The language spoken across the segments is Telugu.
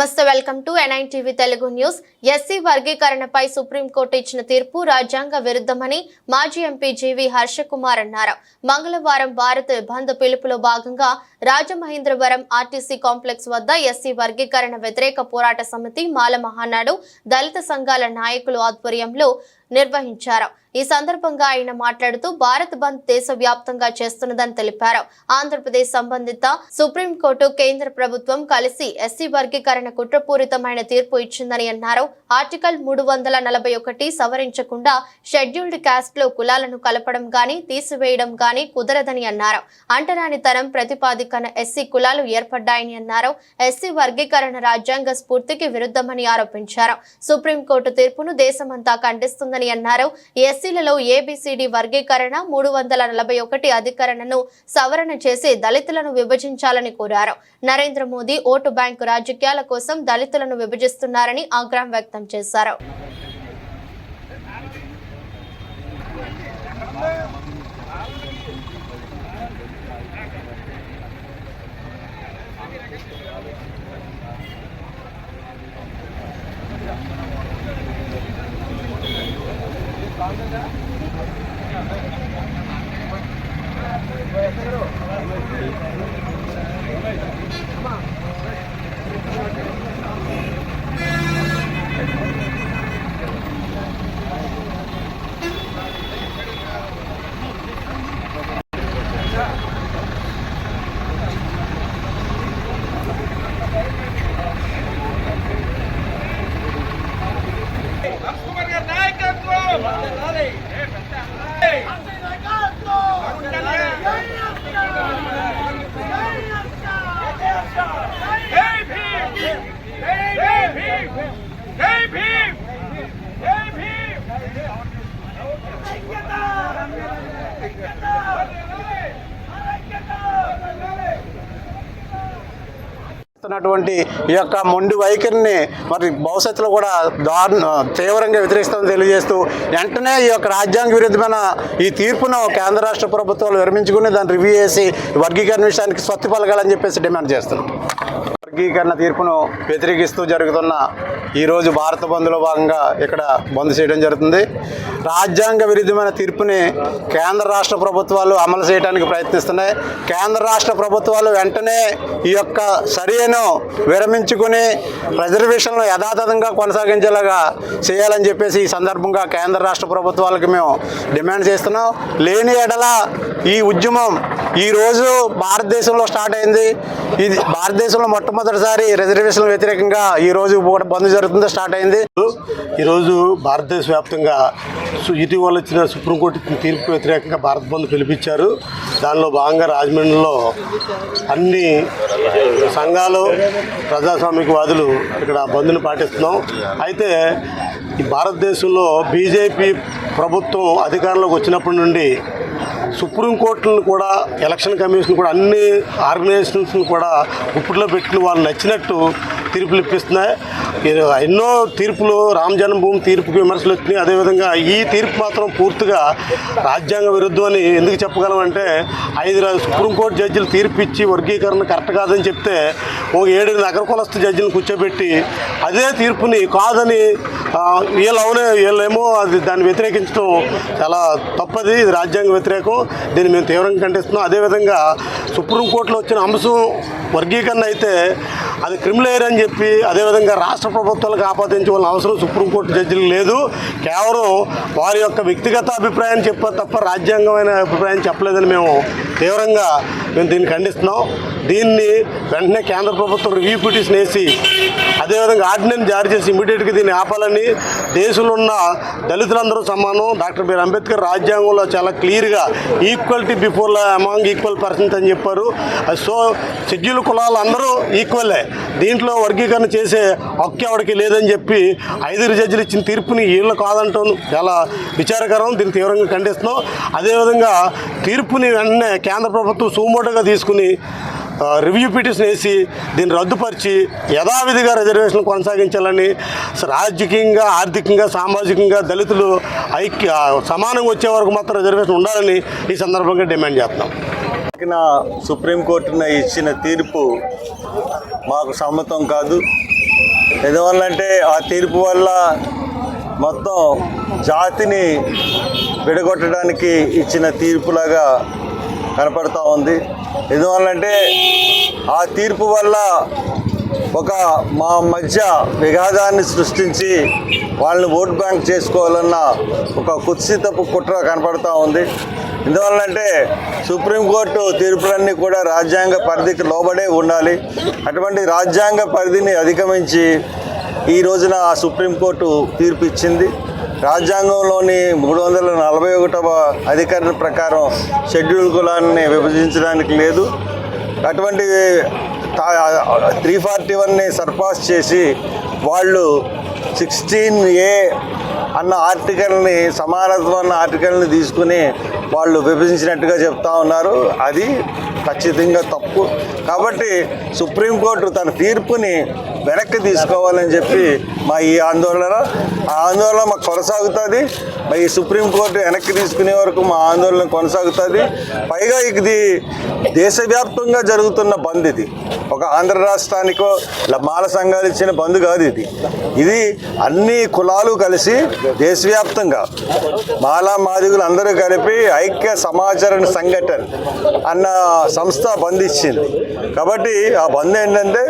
నమస్తే వెల్కమ్ టు ఎన్ఐన్ టీవీ తెలుగు న్యూస్. ఎస్సీ వర్గీకరణపై సుప్రీంకోర్టు ఇచ్చిన తీర్పు రాజ్యాంగ విరుద్ధమని మాజీ ఎంపీ జీవి హర్షకుమార్ అన్నారు. మంగళవారం భారత్ బంద్ పిలుపులో భాగంగా రాజమహేంద్రవరం ఆర్టీసీ కాంప్లెక్స్ వద్ద ఎస్సీ వర్గీకరణ వ్యతిరేక పోరాట సమితి మాల మహానాడు దళిత సంఘాల నాయకులు ఆధ్వర్యంలో నిర్వహించారు. ఈ సందర్భంగా ఆయన మాట్లాడుతూ భారత్ బంద్ దేశవ్యాప్తంగా చేస్తున్నదని తెలిపారు. ఆంధ్రప్రదేశ్ సంబంధిత సుప్రీంకోర్టు కేంద్ర ప్రభుత్వం కలిసి ఎస్సీ వర్గీకరణ కుట్రపూరితమైన తీర్పు ఇచ్చిందని అన్నారు. ఆర్టికల్ మూడు వందల నలభై ఒకటి సవరించకుండా షెడ్యూల్డ్ క్యాస్ట్లో కులాలను కలపడం గాని తీసివేయడం గాని కుదరదని అన్నారు. అంటరానితనం ప్రతిపాదికన ఎస్సీ కులాలు ఏర్పడ్డాయని అన్నారు. ఎస్సీ వర్గీకరణ రాజ్యాంగ స్ఫూర్తికి విరుద్ధమని ఆరోపించారు. సుప్రీంకోర్టు తీర్పును దేశమంతా ఖండిస్తుందని అన్నారు. ఎస్సీలలో ఏబిసిడి వర్గీకరణ మూడు వందల నలభై ఒకటి అధికరణను సవరణ చేసి దళితులను విభజించాలని కోరారు. నరేంద్ర మోదీ ఓటు బ్యాంకు రాజకీయాల కోసం దళితులను విభజిస్తున్నారని ఆగ్రహం వ్యక్తం చేశారు. చేస్తున్నటువంటి ఈ యొక్క మొండి వైఖరిని మరి భవిష్యత్తులో కూడా దారుణ తీవ్రంగా వ్యతిరేకిస్తామని తెలియజేస్తూ వెంటనే ఈ యొక్క రాజ్యాంగ విరుద్ధమైన ఈ తీర్పును కేంద్ర రాష్ట్ర ప్రభుత్వాలు విరమించుకుని దాన్ని రివ్యూ చేసి వర్గీకరణ విషయానికి స్వస్తి పలకాలని చెప్పేసి డిమాండ్ చేస్తున్నాం. వర్గీకరణ తీర్పును వ్యతిరేకిస్తూ జరుగుతున్న ఈరోజు భారత బంద్లో భాగంగా ఇక్కడ బంద్ చేయడం జరుగుతుంది. రాజ్యాంగ విరుద్ధమైన తీర్పుని కేంద్ర రాష్ట్ర ప్రభుత్వాలు అమలు చేయడానికి ప్రయత్నిస్తున్నాయి. కేంద్ర రాష్ట్ర ప్రభుత్వాలు వెంటనే ఈ యొక్క సరియను విరమించుకుని రిజర్వేషన్లు యథాతథంగా కొనసాగించేలాగా చేయాలని చెప్పేసి ఈ సందర్భంగా కేంద్ర రాష్ట్ర ప్రభుత్వాలకు మేము డిమాండ్ చేస్తున్నాం. లేని ఎడల ఈ ఉద్యమం ఈరోజు భారతదేశంలో స్టార్ట్ అయింది. ఇది భారతదేశంలో మొట్టమొదటి మొట్టమొదటిసారి రిజర్వేషన్ల వ్యతిరేకంగా ఈరోజు కూడా బంద్ జరుగుతుందో స్టార్ట్ అయింది. ఈరోజు భారతదేశ వ్యాప్తంగా ఇటీవల వచ్చిన సుప్రీంకోర్టు ఇచ్చిన తీర్పు వ్యతిరేకంగా భారత్ బంద్ పిలిపించారు. దానిలో భాగంగా రాజమండ్రిలో అన్ని సంఘాలు ప్రజాస్వామికవాదులు ఇక్కడ బంద్ను పాటిస్తున్నాం. అయితే ఈ భారతదేశంలో బీజేపీ ప్రభుత్వం అధికారంలోకి వచ్చినప్పటి నుండి సుప్రీంకోర్టును కూడా ఎలక్షన్ కమిషన్ కూడా అన్ని ఆర్గనైజేషన్స్ని కూడా గుప్పుట్లో పెట్టుకుని వాళ్ళు నచ్చినట్టు తీర్పులు ఇప్పిస్తున్నాయి. ఎన్నో తీర్పులు రామ జన్మభూమి తీర్పుకి విమర్శలు వచ్చినాయి. అదేవిధంగా ఈ తీర్పు మాత్రం పూర్తిగా రాజ్యాంగ విరుద్ధం అని ఎందుకు చెప్పగలమంటే ఐదు సుప్రీంకోర్టు జడ్జిలు తీర్పు ఇచ్చి వర్గీకరణ కరెక్ట్ కాదని చెప్తే ఒక ఏడు నగరకులస్థ జడ్జిని కూర్చోబెట్టి అదే తీర్పుని కాదని ఆ, వీళ్ళు అవునే వీళ్ళేమో అది దాన్ని వ్యతిరేకించడం చాలా తప్పది. ఇది రాజ్యాంగ వ్యతిరేకం. దీన్ని మేము తీవ్రంగా ఖండిస్తున్నాం. అదేవిధంగా సుప్రీంకోర్టులో వచ్చిన అంశం వర్గీకరణ అయితే అది క్రిమినల్ అని చెప్పి అదేవిధంగా రాష్ట్ర ప్రభుత్వాలకు ఆపాదించవలసిన అవసరం సుప్రీంకోర్టు జడ్జిలు లేదు. కేవలం వారి యొక్క వ్యక్తిగత అభిప్రాయం చెప్పారు తప్ప రాజ్యాంగమైన అభిప్రాయం చెప్పలేదని మేము తీవ్రంగా మేము దీన్ని ఖండిస్తున్నాం. దీన్ని వెంటనే కేంద్ర ప్రభుత్వం రివ్యూ పిటిషన్ వేసి అదేవిధంగా ఆర్డినెన్స్ జారీ చేసి ఇమీడియట్గా దీన్ని ఆపాలని దేశంలో ఉన్న దళితులందరూ సమానం. డాక్టర్ బిఆర్ అంబేద్కర్ రాజ్యాంగంలో చాలా క్లియర్గా equality before among equal persons అని చెప్పారు. సో షెడ్యూల్ కులాలు అందరూ ఈక్వలే దీంట్లో వర్గీకరణ చేసే హక్కు ఎవరికి లేదని చెప్పి ఐదుగురు జడ్జిలు ఇచ్చిన తీర్పుని వీళ్ళు కాదంటాం. చాలా విచారకరం. దీన్ని తీవ్రంగా ఖండిస్తున్నాం. అదేవిధంగా తీర్పుని వెంటనే కేంద్ర ప్రభుత్వం సుమోటోగా తీసుకుని రివ్యూ పిటిషన్ వేసి దీన్ని రద్దుపరిచి యథావిధిగా రిజర్వేషన్ కొనసాగించాలని రాజకీయంగా ఆర్థికంగా సామాజికంగా దళితులు ఐక్య సమానంగా వచ్చే వరకు మాత్రం రిజర్వేషన్ ఉండాలని ఈ సందర్భంగా డిమాండ్ చేస్తున్నాం. సుప్రీంకోర్టున ఇచ్చిన తీర్పు మాకు సమ్మతం కాదు. ఎందువల్లంటే ఆ తీర్పు వల్ల మొత్తం జాతిని విడగొట్టడానికి ఇచ్చిన తీర్పులాగా కనపడతా ఉంది. ఎందువల్లంటే ఆ తీర్పు వల్ల ఒక మా మధ్య విఘాదాన్ని సృష్టించి వాళ్ళని ఓట్ బ్యాంక్ చేసుకోవాలన్న ఒక కుత్సితపు కుట్ర కనపడతా ఉంది. ఎందువల్లంటే సుప్రీంకోర్టు తీర్పులన్నీ కూడా రాజ్యాంగ పరిధికి లోబడే ఉండాలి. అటువంటి రాజ్యాంగ పరిధిని అధిగమించి ఈ రోజున ఆ సుప్రీంకోర్టు తీర్పు ఇచ్చింది. రాజ్యాంగంలోని మూడు వందల నలభై ఒకటవ అధికారుల ప్రకారం షెడ్యూల్ కులాన్ని విభజించడానికి లేదు. అటువంటి త్రీ ఫార్టీ వన్ని సర్పాస్ చేసి వాళ్ళు సిక్స్టీన్ ఏ అన్న ఆర్టికల్ని సమానత్వం అన్న ఆర్టికల్ని తీసుకుని వాళ్ళు విభజించినట్టుగా చెప్తా ఉన్నారు. అది ఖచ్చితంగా తప్పు. కాబట్టి సుప్రీంకోర్టు తన తీర్పుని వెనక్కి తీసుకోవాలని చెప్పి మా ఈ ఆందోళన. ఆ ఆందోళన మాకు కొనసాగుతుంది. మా ఈ సుప్రీంకోర్టు వెనక్కి తీసుకునే వరకు మా ఆందోళన కొనసాగుతుంది. పైగా ఇది దేశవ్యాప్తంగా జరుగుతున్న బంద్ ఇది. ఒక ఆంధ్ర రాష్ట్రానికో మాల సంఘాలు ఇచ్చిన బంద్ కాదు ఇది. ఇది అన్ని కులాలు కలిసి దేశవ్యాప్తంగా మాలా మాదిగులు అందరూ కలిపి ఐక్య సమాచరణ సంఘటన అన్న సంస్థ బంద్ ఇచ్చింది. కాబట్టి ఆ బంద్ ఏంటంటే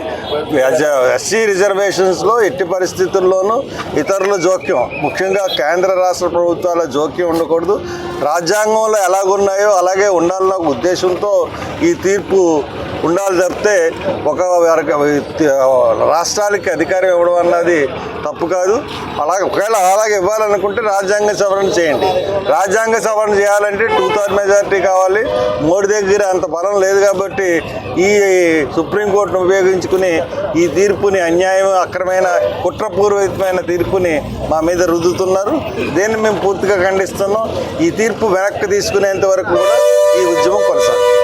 ఎస్సీ రిజర్వేషన్స్లో ఎట్టి పరిస్థితుల్లోనూ ఇతరుల జోక్యం. ముఖ్యంగా కేంద్ర రాష్ట్ర ప్రభుత్వాల జోక్యం ఉండకూడదు. రాజ్యాంగంలో ఎలాగున్నాయో అలాగే ఉండాలన్న ఉద్దేశంతో ఈ తీర్పు ఉండాలి తప్పితే ఒక రాష్ట్రాలకి అధికారం ఇవ్వడం అన్నది తప్పు కాదు. అలాగే ఒకవేళ అలాగే ఇవ్వాలనుకుంటే రాజ్యాంగ సవరణ చేయండి. రాజ్యాంగ సవరణ చేయాలంటే టూ థర్డ్ మెజారిటీ కావాలి. మోడీ దగ్గర అంత బలం లేదు కాబట్టి ఈ సుప్రీంకోర్టును ఉపయోగించుకుని ఈ తీర్పుని అన్యాయం అక్రమైన కుట్రపూర్వకమైన తీర్పుని మా మీద రుద్దుతున్నారు. దీన్ని మేము పూర్తిగా ఖండిస్తున్నాం. ఈ తీర్పు వెనక్కి తీసుకునేంత వరకు కూడా ఈ ఉద్యమం కొనసాగుతుంది.